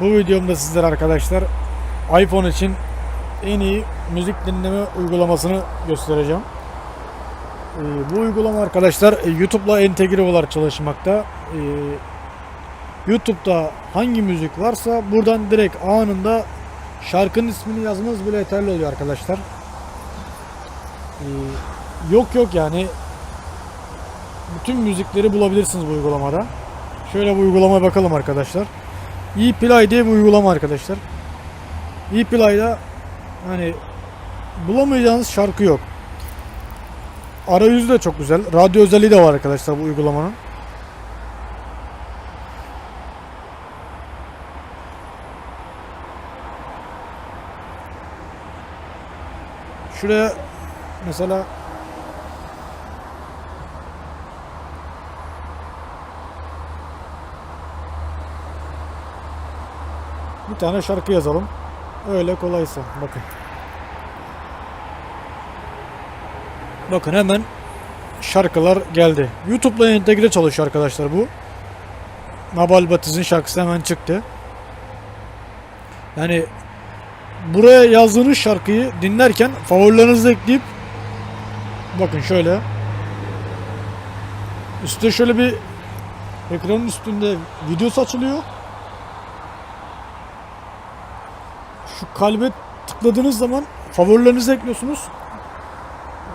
Bu videomda sizlere arkadaşlar iPhone için en iyi müzik dinleme uygulamasını göstereceğim. Ee, bu uygulama arkadaşlar e, YouTube'la entegre olarak çalışmakta. Ee, YouTube'da hangi müzik varsa buradan direkt anında şarkının ismini yazmanız bile yeterli oluyor arkadaşlar. Ee, yok yok yani bütün müzikleri bulabilirsiniz bu uygulamada. Şöyle bu uygulamaya bakalım arkadaşlar. ePlay diye bir uygulama arkadaşlar. ePlay'da hani bulamayacağınız şarkı yok. Arayüzü de çok güzel. Radyo özelliği de var arkadaşlar bu uygulamanın. Şuraya mesela bir tane şarkı yazalım. Öyle kolaysa. Bakın. Bakın hemen şarkılar geldi. YouTube'la entegre çalışıyor arkadaşlar bu. Mabal Batiz'in şarkısı hemen çıktı. Yani buraya yazdığınız şarkıyı dinlerken favorilerinizi ekleyip bakın şöyle üstte şöyle bir ekranın üstünde video açılıyor. Şu kalbe tıkladığınız zaman favorilerinizi ekliyorsunuz.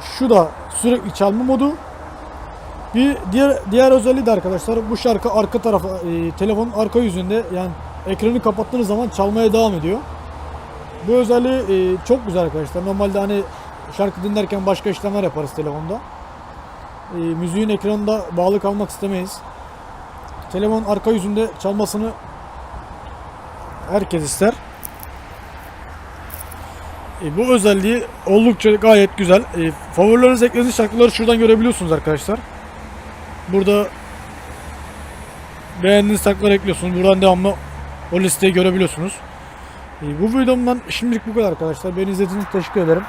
Şu da sürekli çalma modu. Bir diğer diğer özelliği de arkadaşlar bu şarkı arka tarafa e, telefonun arka yüzünde yani ekranı kapattığınız zaman çalmaya devam ediyor. Bu özelliği e, çok güzel arkadaşlar. Normalde hani şarkı dinlerken başka işlemler yaparız telefonda. E, müziğin ekranında bağlı kalmak istemeyiz. Telefonun arka yüzünde çalmasını herkes ister. E, bu özelliği oldukça gayet güzel. E, favorilerinize eklediğiniz şarkıları şuradan görebiliyorsunuz arkadaşlar. Burada beğendiğiniz şarkıları ekliyorsunuz. Buradan devamlı o listeyi görebiliyorsunuz. E, bu videomdan şimdilik bu kadar arkadaşlar. Beni izlediğiniz için teşekkür ederim.